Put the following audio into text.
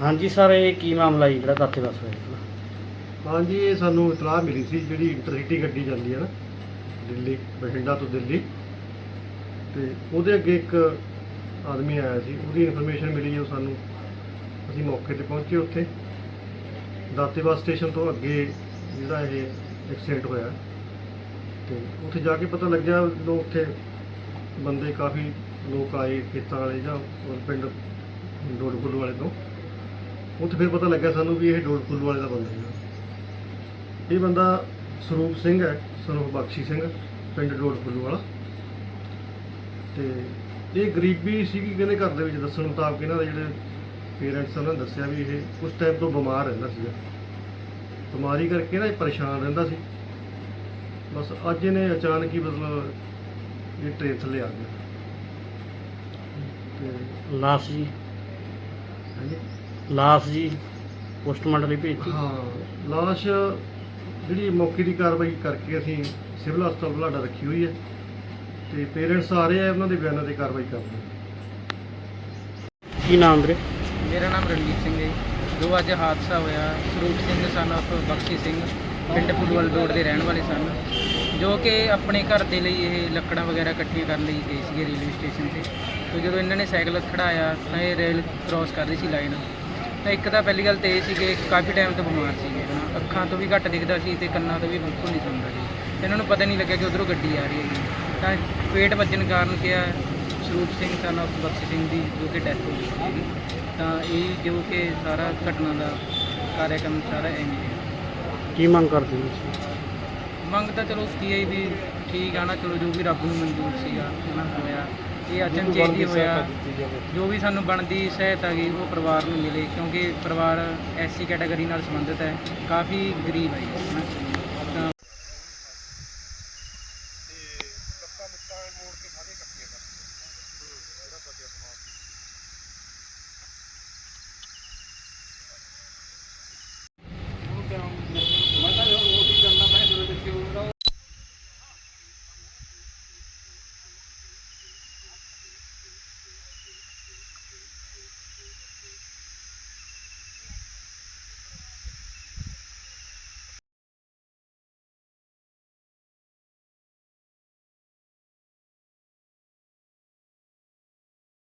ਹਾਂਜੀ ਸਰ, ਇਹ ਕੀ ਮਾਮਲਾ ਜੀ? ਜਿਹੜਾ ਦਾਤੇ ਬੱਸ ਹੋਇਆ ਹਾਂਜੀ, ਇਹ ਸਾਨੂੰ ਇਤਲਾਹ ਮਿਲੀ ਸੀ ਜਿਹੜੀ ਇੰਟਰਸਿਟੀ ਗੱਡੀ ਜਾਂਦੀ ਹੈ ਨਾ, ਦਿੱਲੀ, ਬਠਿੰਡਾ ਤੋਂ ਦਿੱਲੀ। ਤੇ ਉਹਦੇ ਅੱਗੇ ਇੱਕ ਆਦਮੀ ਆਇਆ ਸੀ, ਉਹਦੀ ਇਨਫੋਰਮੇਸ਼ਨ ਮਿਲੀ ਉਹ ਸਾਨੂੰ। ਅਸੀਂ ਮੌਕੇ ਤੇ ਪਹੁੰਚੇ ਉੱਥੇ। ਦਾਤੇ ਬੱਸ ਸਟੇਸ਼ਨ ਤੋਂ ਅੱਗੇ ਜਿਹੜਾ ਇਹ ਐਕਸੀਡੈਂਟ ਹੋਇਆ। ਤੇ ਉੱਥੇ ਜਾ ਕੇ ਪਤਾ ਲੱਗਿਆ ਜਦੋਂ ਉੱਥੇ ਬੰਦੇ ਕਾਫੀ ਲੋਕ ਆਏ ਖੇਤਾਂ ਵਾਲੇ ਜਾਂ ਹੋਰ ਪਿੰਡ ਡੋਡਫੁੱਲ ਵਾਲੇ ਤੋਂ। ਉੱਥੇ ਫਿਰ ਪਤਾ ਲੱਗਿਆ ਸਾਨੂੰ ਵੀ ਇਹ ਡੋਡਫੁੱਲ ਵਾਲੇ ਦਾ ਬੰਦਾ ਹੈ। ਇਹ ਬੰਦਾ ਸਰੂਪ ਸਿੰਘ ਹੈ, ਸਰੂਪ ਬਖਸ਼ੀ ਸਿੰਘ, ਪਿੰਡ ਡੋਡਫੁੱਲ ਵਾਲਾ। ਤੇ ਇਹ ਗਰੀਬੀ ਸੀਗੀ ਕਹਿੰਦੇ ਘਰ ਦੇ ਵਿੱਚ ਦੱਸਣ ਮੁਤਾਬਕ ਇਹਨਾਂ ਦੇ ਜਿਹੜੇ ਪੇਰੈਂਟਸ ਉਹਨਾਂ ਨੇ ਦੱਸਿਆ ਵੀ ਇਹ ਉਸ ਟਾਈਮ ਤੋਂ ਬਿਮਾਰ ਰਹਿੰਦਾ ਸੀਗਾ। ਬਿਮਾਰੀ ਕਰਕੇ ਨਾ ਇਹ ਪਰੇਸ਼ਾਨ ਰਹਿੰਦਾ ਸੀ। ਬਸ ਅੱਜ ਇਹਨੇ ਅਚਾਨਕ ਹੀ ਮਤਲਬ ਇਹ ਟ੍ਰੇਨ ਥੱਲੇ ਆ ਗਿਆ। ਤੇ ਲਾਸ਼ ਜੀ। ਲਾਸ਼ ਜੀ ਪੋਸਟਮਾਰਟਮ ਲਈ ਭੇਜੀ ਹਾਂ ਲਾਸ਼ ਜਿਹੜੀ ਮੌਕੇ ਦੀ ਕਾਰਵਾਈ ਕਰਕੇ ਅਸੀਂ ਸਿਵਲ ਹਸਪਤਾਲ ਬੁਲਾਡਾ ਰੱਖੀ ਹੋਈ ਹੈ ਤੇ ਪੇਰੈਂਟਸ ਆ ਰਹੇ ਆ ਉਹਨਾਂ ਦੇ ਬਿਆਨਾਂ ਤੇ ਕਾਰਵਾਈ ਕਰ ਰਹੇ ਹਾਂ। ਕੀ ਨਾਮ ਵੀਰੇ? ਮੇਰਾ ਨਾਮ ਰਣਜੀਤ ਸਿੰਘ ਹੈ ਜੀ। ਜੋ ਅੱਜ ਹਾਦਸਾ ਹੋਇਆ ਸਰੂਪ ਸਿੰਘ ਸਨ of ਬਖਸ਼ੀ ਸਿੰਘ ਪਿੰਡ ਫੁੱਲਵਾਲ ਰੋਡ ਦੇ ਰਹਿਣ ਵਾਲੇ ਸਨ। ਜੋ ਕਿ ਆਪਣੇ ਘਰ ਦੇ ਲਈ ਇਹ ਲੱਕੜਾਂ ਵਗੈਰਾ ਇਕੱਠੀਆਂ ਕਰਨ ਲਈ ਗਏ ਸੀਗੇ ਰੇਲਵੇ ਸਟੇਸ਼ਨ ਤੇ। ਤੇ ਜਦੋਂ ਇਹਨਾਂ ਨੇ ਸਾਈਕਲ ਖੜਾਇਆ ਤਾਂ ਇਹ ਰੇਲ ਕ੍ਰਾਸ ਕਰ ਰਹੀ ਸੀ ਲਾਈਨ ਤਾਂ ਇੱਕ ਤਾਂ ਪਹਿਲੀ ਗੱਲ ਤੇ ਇਹ ਸੀ ਕਿ ਕਾਫੀ ਟਾਈਮ ਤੋਂ ਬਿਮਾਰ ਸੀਗੇ। ਹਨਾ ਅੱਖਾਂ ਤੋਂ ਵੀ ਘੱਟ ਦਿਖਦਾ ਸੀ ਤੇ ਕੰਨਾਂ ਤੋਂ ਵੀ ਬਿਲਕੁਲ ਨਹੀਂ ਸੁਣਦਾ ਸੀ। ਇਹਨਾਂ ਨੂੰ ਪਤਾ ਨਹੀਂ ਲੱਗਿਆ ਕਿ ਉਧਰੋਂ ਗੱਡੀ ਆ ਰਹੀ ਹੈਗੀ ਤਾਂ ਪੇਟ ਵੱਜਣ ਕਾਰਨ ਕਿਹਾ ਸਰੂਪ ਸਿੰਘ ਸਨ of ਬਖਸ਼ੀ ਸਿੰਘ ਦੀ ਜੋ ਕਿ ਡੈਥ ਹੋ ਗਈ ਸੀਗੀ। ਤਾਂ ਇਹ ਜੋ ਕਿ ਸਾਰਾ ਘਟਨਾ ਦਾ ਕਾਰਿਆਕਰਮ ਸਾਰਾ ਐਵੇਂ ਹੈ। ਕੀ ਮੰਗ ਕਰਦੇ ਹੋ ਤੁਸੀਂ? ਮੰਗ ਤਾਂ ਚਲੋ ਕੀ ਹੈ ਵੀ ਠੀਕ ਆ ਨਾ ਚਲੋ ਜੋ ਵੀ ਰੱਬ ਨੂੰ ਮਨਜ਼ੂਰ ਸੀਗਾ ਨਾ ਹੋਇਆ ਇਹ ਅਚਨਚੇਤ ਹੀ ਹੋਇਆ। ਜੋ ਵੀ ਸਾਨੂੰ ਬਣਦੀ ਸਹਾਇਤਾ ਗਈ ਉਹ ਪਰਿਵਾਰ ਨੂੰ ਮਿਲੇ ਕਿਉਂਕਿ ਪਰਿਵਾਰ ਐਸੀ ਕੈਟਾਗਰੀ ਨਾਲ ਸੰਬੰਧਿਤ ਹੈ ਕਾਫੀ ਗਰੀਬ ਹੈ। ਜੀ,